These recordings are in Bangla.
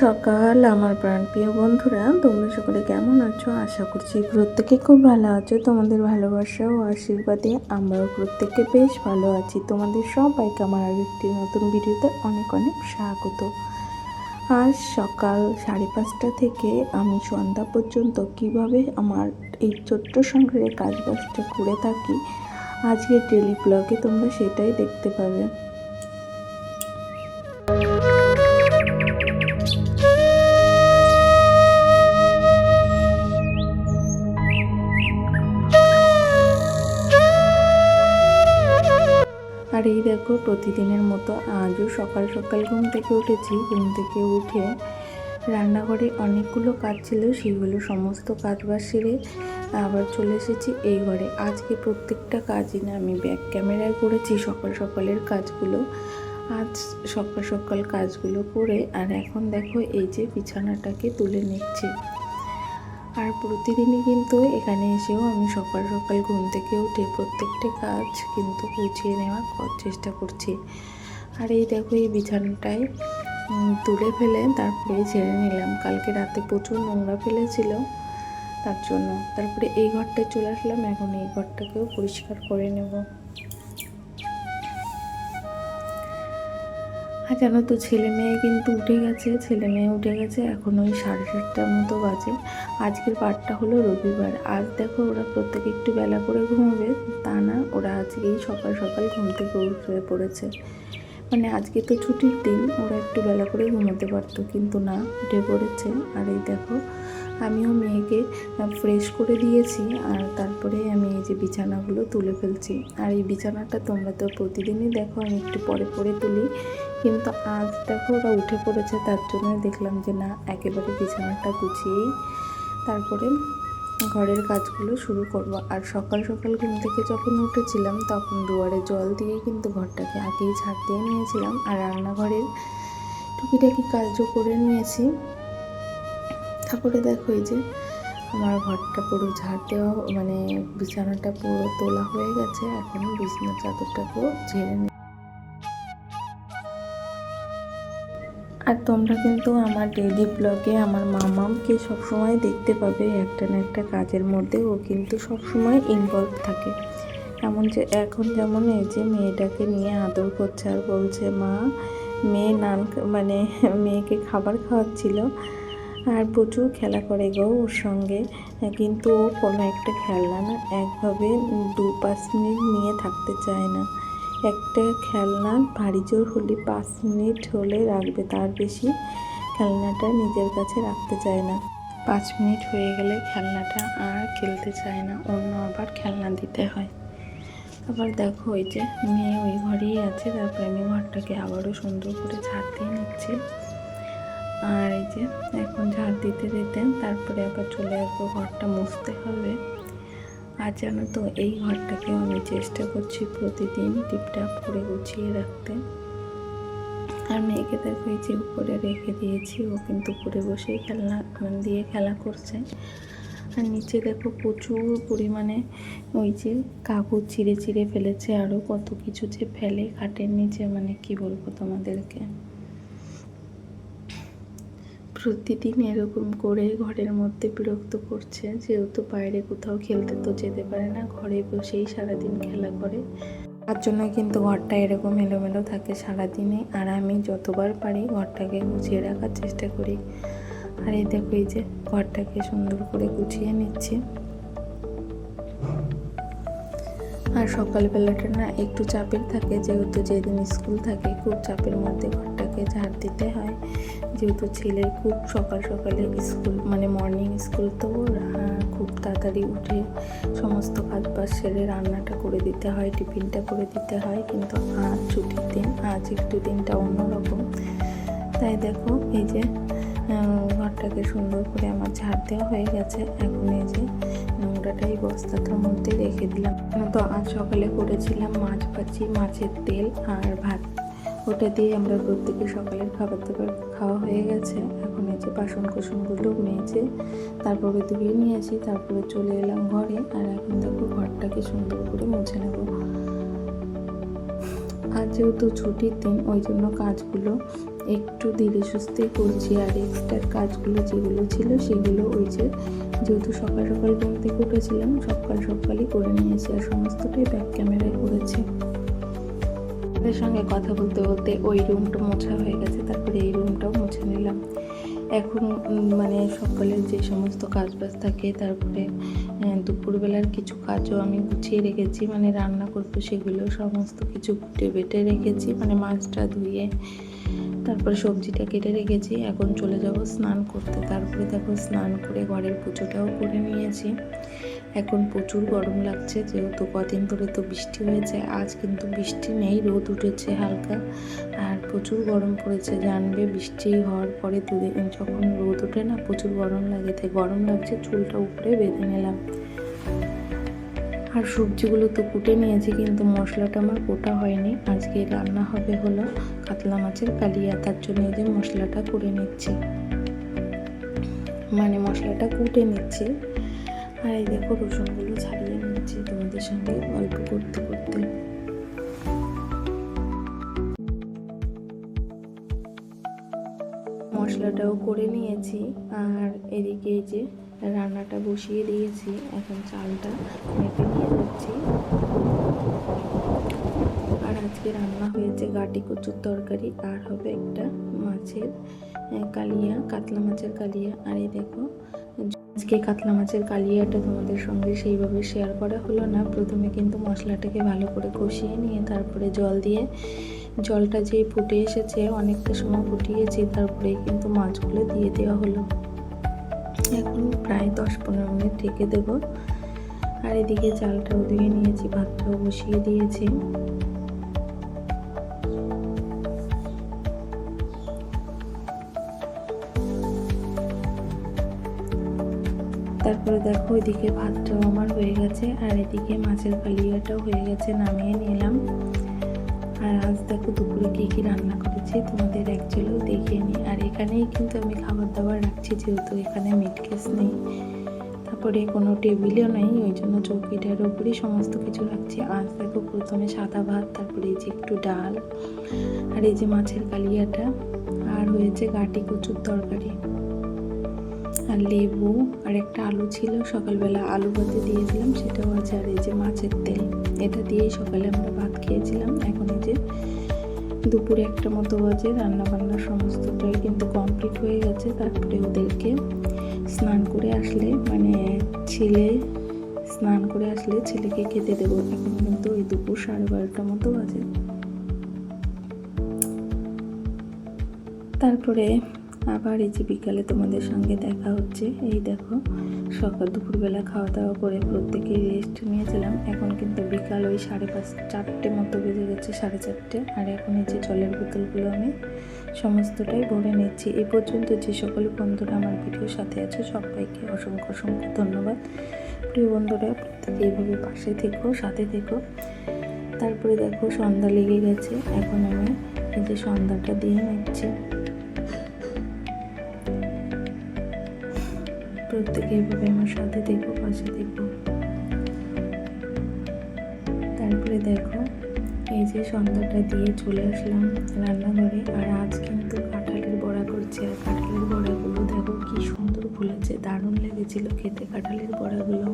সকাল, আমার প্রাণপ্রিয় বন্ধুরা, তোমরা সকলে কেমন আছো? আশা করছি প্রত্যেকে খুব ভালো আছো। তোমাদের ভালোবাসা ও আশীর্বাদে আমরাও প্রত্যেকে বেশ ভালো আছি। তোমাদের সবাইকে আমার আর একটি নতুন ভিডিওতে অনেক অনেক স্বাগত। আজ সকাল সাড়ে পাঁচটা থেকে আমি সন্ধ্যা পর্যন্ত কীভাবে আমার এই ছোট্ট সংসারের কাজবাজটা করে থাকি আজকে ডেলি ব্লগে তোমরা সেটাই দেখতে পাবে। আর এই দেখো প্রতিদিনের মতো আজও সকাল সকাল ঘুম থেকে উঠেছি। ঘুম থেকে উঠে রান্নাঘরে অনেকগুলো কাজ ছিল, সেগুলো সমস্ত কাজ বাজ সেরে আবার চলে এসেছি এই ঘরে। আজকে প্রত্যেকটা কাজই না, আমি ব্যাক ক্যামেরায় করেছি সকাল সকালের কাজগুলো। আজ সকাল সকাল কাজগুলো করে আর এখন দেখো এই যে বিছানাটাকে তুলে নিচ্ছি। আর প্রতিদিনই কিন্তু এখানে এসেও আমি সকাল সকাল ঘুম থেকে উঠে প্রত্যেকটা কাজ কিন্তু গুছিয়ে নেওয়ার চেষ্টা করছি। আর এই দেখো, এই বিছানাটায় তুলে ফেলে তারপরে ঝেড়ে নিলাম। কালকে রাতে প্রচুর নোংরা ফেলেছিল তার জন্য। তারপরে এই ঘরটায় চলে আসলাম, এখন এই ঘরটাকেও পরিষ্কার করে নেব। জানো তো, ছেলে মেয়ে কিন্তু উঠে গেছে, ছেলে মেয়ে উঠে গেছে এখন ওই সাড়ে সাতটার মতো বাজে। আজকের পার্টটা হলো রবিবার। আজ দেখো ওরা প্রত্যেকে একটু বেলা করে ঘুমবে, তা না, ওরা আজকেই সকাল সকাল ঘুম থেকে উঠে পড়েছে। মানে আজকে তো ছুটির দিন, ওরা একটু বেলা করে ঘুমোতে পারতো, কিন্তু না, উঠে পড়েছে। আর এই দেখো আমিও মেয়েকে ফ্রেশ করে দিয়েছি আর তারপরে আমি এই যে বিছানাগুলো তুলে ফেলছি। আর এই বিছানাটা তোমরা তো প্রতিদিনই দেখো, আমি একটু পরে পরে তুলি। কিন্তু আজ দেখো ওরা উঠে পড়েছে, তার জন্য দেখলাম যে না, একেবারে বিছানাটা গুছিয়েই তারপরে ঘরের কাজগুলো শুরু করব। আর সকাল সকাল ঘুম থেকে যখন উঠেছিলাম, তখন দুয়ারে জল দিয়ে কিন্তু ঘরটাকে আগেই ঝাড় দিয়ে নিয়েছিলাম। আর রান্নাঘরের টুকিটাকি কাজও করে নিয়েছি। তারপরে দেখো এই যে আমার ঘরটা পুরো ঝাড় দেওয়া মানে বিছানাটা পুরো তোলা হয়ে গেছে। এখন বিছানার চাদরটাকেও ঝেড়ে নি আর তোমরা কিন্তু আমার ডেইলি ব্লগে আমার মামামকে সবসময় দেখতে পাবে, একটা না একটা কাজের মধ্যে। ও কিন্তু সবসময় ইনভলভ থাকে। এমন যে এখন যেমন এই যে মেয়েটাকে নিয়ে আদর করছে আর বলছে, মা, মেয়ে নান মানে মেয়েকে খাবার খাওয়াচ্ছিল। আর প্রচুর খেলা করে গো ওর সঙ্গে। কিন্তু ও কোনো একটা খেলনা না, একভাবে দু পাঁচ মিনিট নিয়ে থাকতে চায় না। একটা খেলনা ভারী জোর হলে পাঁচ মিনিট হলে রাখবে, তার বেশি খেলনাটা নিজের কাছে রাখতে চায় না। পাঁচ মিনিট হয়ে গেলে খেলনাটা আর খেলতে চায় না, অন্য আবার খেলনা দিতে হয়। আবার দেখো ওই যে মেয়ে ওই ঘরেই আছে, তারপরে আমি ঘরটাকে আবারও সুন্দর করে ঝাড় দিয়ে নিচ্ছি। যে এখন ঝাড় দিতে দিতে তারপরে আবার চলে আসব ঘরটা মুছতে হবে। আর জানো তো, এই ঘরটাকেও আমি চেষ্টা করছি প্রতিদিন টিপটাপ করে গুছিয়ে রাখতে। আর মেয়েকে দেখো এই যে উপরে রেখে দিয়েছি, ও কিন্তু উপরে বসেই খেলনা দিয়ে খেলা করছে। আর নিচে দেখো প্রচুর পরিমাণে ওই যে কাগজ চিড়ে চিড়ে ফেলেছে আরও কত কিছু যে ফেলে খাটের নিচে মানে কি বলব তোমাদেরকে? প্রতিদিন এরকম করে ঘরের মধ্যে বিরক্ত করছে। যেহেতু বাইরে কোথাও খেলতে তো যেতে পারে না, ঘরে বসেই সারাদিন খেলা করে। তার জন্য কিন্তু ঘরটা এরকম এলোমেলো থাকে সারাদিনে। আর আমি যতবার পারি ঘরটাকে গুছিয়ে রাখার চেষ্টা করি। আর এই দেখো এই যে ঘরটাকে সুন্দর করে গুছিয়ে নিচ্ছি। আর সকালবেলাটা না একটু চাপের থাকে, যেহেতু যেদিন স্কুল থাকে খুব চাপের মধ্যে ঘরটাকে ঝাড় দিতে হয়। যেহেতু ছেলের খুব সকাল সকালে স্কুল মানে মর্নিং স্কুল, তো খুব তাড়াতাড়ি উঠে সমস্ত কাজ বাজ সেরে রান্নাটা করে দিতে হয়, টিফিনটা করে দিতে হয়। কিন্তু আজ ছুটির দিন, আজ একটু দিনটা অন্যরকম। তাই দেখো, এই যে ঘরটাকে সুন্দর করে আমার ঝাড় দেওয়া হয়ে গেছে। এখন এই যে নোংরাটা এই বস্তাটার মধ্যে রেখে দিলাম। তো, আজ সকালে করেছিলাম মাছ ভাজি, মাছের তেল আর ভাত। ওটা দিয়ে আমরা প্রত্যেকে সকালের খাবার দাবার খাওয়া হয়ে গেছে। এখন এই যে বাসন কুসনগুলো মেজে তারপরে ধুয়ে নিয়েছি তারপরে চলে এলাম ঘরে। আর এখন দেখো ঘরটাকে সুন্দর করে মুছে নেব। আজ যেহেতু ছুটির দিন, ওই জন্য কাজগুলো একটু ধীরে সুস্থে করছি আর এক্সট্রা কাজগুলো যেগুলো ছিল সেগুলো ওই যে যেহেতু সকাল সকাল ঘুম থেকে উঠেছিলাম, সকাল সকালই করে নিয়েছি আর সমস্তটাই ব্যাক ক্যামেরায় করেছি। ওদের সঙ্গে কথা বলতে বলতে ওই রুমটা মোছা হয়ে গেছে, তারপরে এই রুমটাও মুছে নিলাম। এখন মানে সকালের যে সমস্ত কাজ বাজ থাকে, তারপরে দুপুরবেলার কিছু কাজও আমি গুছিয়ে রেখেছি মানে রান্না করব সেগুলো সমস্ত কিছু বেটে রেখেছি মানে মাছটা ধুয়ে তারপরে সবজিটা কেটে রেখেছি, এখন চলে যাব স্নান করতে। তারপরে দেখো স্নান করে ঘরের পুজোটাও করে নিয়েছি। এখন প্রচুর গরম লাগছে, যেহেতু কদিন ধরে তো বৃষ্টি হয়েছে, আজ কিন্তু বৃষ্টি নেই, রোদ উঠেছে হালকা, আর প্রচুর গরম পড়েছে। জানবে বৃষ্টি হওয়ার পরে দুদিন যখন রোদ ওঠে না, প্রচুর গরম লাগে, তাই গরম লাগছে, চুলটা উপরে বেঁধে নিলাম। আর সবজিগুলো তো কুটে নিয়েছি, কিন্তু মশলাটা আমার কোটা হয়নি। আজকে রান্না হবে হলো কাতলা মাছের কালিয়া, তার জন্য এই যে মশলাটা করে নিচ্ছি। মানে মশলাটা কুটে নিচ্ছি। আর এই দেখো রসুনগুলো ছাড়িয়ে নিচ্ছি তোমাদের সঙ্গে গল্প করতে করতে। মশলাটাও করে নিয়েছি। আর এদিকে যে রান্নাটা বসিয়ে দিয়েছি, এখন চালটা মেপে নিয়ে যাচ্ছি আর আজকে রান্না হয়েছে গাটি কচুর তরকারি, আর হবে একটা মাছের কালিয়া, কাতলা মাছের কালিয়া। আর এই দেখো আজকে কাতলা মাছের কালিয়াটা তোমাদের সঙ্গে সেইভাবে শেয়ার করা হলো না। প্রথমে কিন্তু মশলাটাকে ভালো করে কষিয়ে নিয়ে তারপরে জল দিয়ে জলটা যে ফুটে এসেছে, অনেকটা সময় ফুটিয়েছি, তারপরে কিন্তু মাছগুলো দিয়ে দেওয়া হলো। এখন প্রায় দশ পনেরো মিনিট ঢেকে দেব। আর এদিকে চালটাও দিয়ে নিয়েছি, ভাতটাও বসিয়ে দিয়েছি। তারপরে দেখো এদিকে ভাতটাও আমার হয়ে গেছে, আর এদিকে মাছের কালিয়াটাও হয়ে গেছে, নামিয়ে নিলাম। আর আজ দেখো দুপুরে কী কী রান্না করেছি, তোমাদের অ্যাকচুয়ালিও দেখিয়ে নিই আর এখানেই কিন্তু আমি খাবার দাবার রাখছি, যেহেতু এখানে মিট কেস নেই। তারপরে কোনো টেবিলও নেই, ওই জন্য চৌকিটার ওপরেই সমস্ত কিছু রাখছি। আজ দেখো প্রথমে সাদা ভাত, তারপরে এই যে একটু ডাল, আর এই যে মাছের কালিয়াটা, আর হয়েছে গাটি কচুর তরকারি। আর লেবু আর একটা আলু ছিল। সকালবেলা আলু ভাতে দিয়েছিলাম, সেটাও আছে। আর এই যে মাছের তেল, এটা দিয়েই সকালে আমরা ভাত খেয়েছিলাম। এখন এই যে দুপুরে একটা মতো বাজে রান্না বান্না সমস্তটাই কিন্তু কমপ্লিট হয়ে গেছে। তারপরে ওদেরকে স্নান করে আসলে মানে ছেলে স্নান করে আসলে ছেলেকে খেতে দেবো। এখন কিন্তু ওই দুপুর সাড়ে বারোটার মতো বাজে। তারপরে আবার এই যে বিকালে তোমাদের সঙ্গে দেখা হচ্ছে, এই দেখো, সকাল দুপুরবেলা খাওয়া দাওয়া করে প্রত্যেকে রেস্ট নিয়েছিলাম। এখন কিন্তু বিকাল ওই সাড়ে পাঁচ, চারটে মতো বেজে গেছে, সাড়ে চারটে। আর এখন এই যে জলের বোতলগুলো আমি সমস্তটাই ভরে নিচ্ছি। এই পর্যন্ত যে সকল বন্ধুরা আমার ভিডিওর সাথে আছে, সবাইকে অসংখ্য অসংখ্য ধন্যবাদ। প্রিয় বন্ধুরা এইভাবে পাশে থেকো, সাথে থেকো। তারপরে দেখো, সন্ধ্যা লেগে গেছে। এখন আমি এই যে সন্ধ্যাটা দিয়ে নিচ্ছি। প্রত্যেকে এভাবে আমার সাথে দেখো, পাশে দেখো। তারপরে দেখো, এই যে সন্ধ্যাটা দিয়ে চলে আসলাম রান্নাঘরে। আর আজ কিন্তু কাঁঠালের বড়া করছি। আর কাঁঠালের বড়াগুলো দেখো কি সুন্দর ফুলেছে, দারুণ লেগেছিল খেতে কাঁঠালের বড়াগুলো।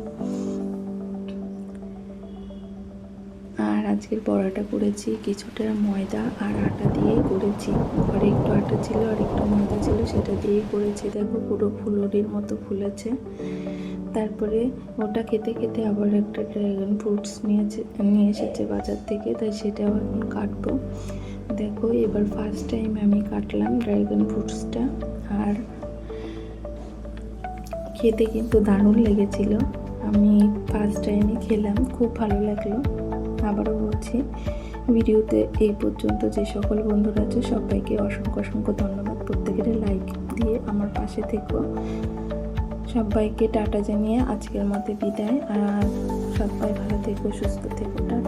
আজকের বড়াটা করেছি, কিছুটা ময়দা আর আটা দিয়েই করেছি। ঘরে একটু আটা ছিল, আর একটু ময়দা ছিল, সেটা দিয়েই করেছি। দেখো পুরো ফুলরির মতো ফুলেছে। তারপরে ওটা খেতে খেতে আবার একটা ড্রাগন ফ্রুটস নিয়েছে, নিয়ে এসেছে বাজার থেকে, তাই সেটাও এখন কাটবো। দেখো এবার ফার্স্ট টাইম আমি কাটলাম ড্রাগন ফ্রুটসটা আর খেতে কিন্তু দারুণ লেগেছিল। আমি ফার্স্ট টাইমে খেলাম, খুব ভালো লাগল। আবারও বলছি। ভিডিওতে এই পর্যন্ত যে সকল বন্ধুরা আছে, সবাইকে অসংখ্য অসংখ্য ধন্যবাদ। প্রত্যেকের লাইক দিয়ে আমার পাশে থেকো। সবাইকে টাটা জানিয়ে আজকের মতে বিদায়। আর সবাই ভালো থেকো, সুস্থ থেকো। টাটা।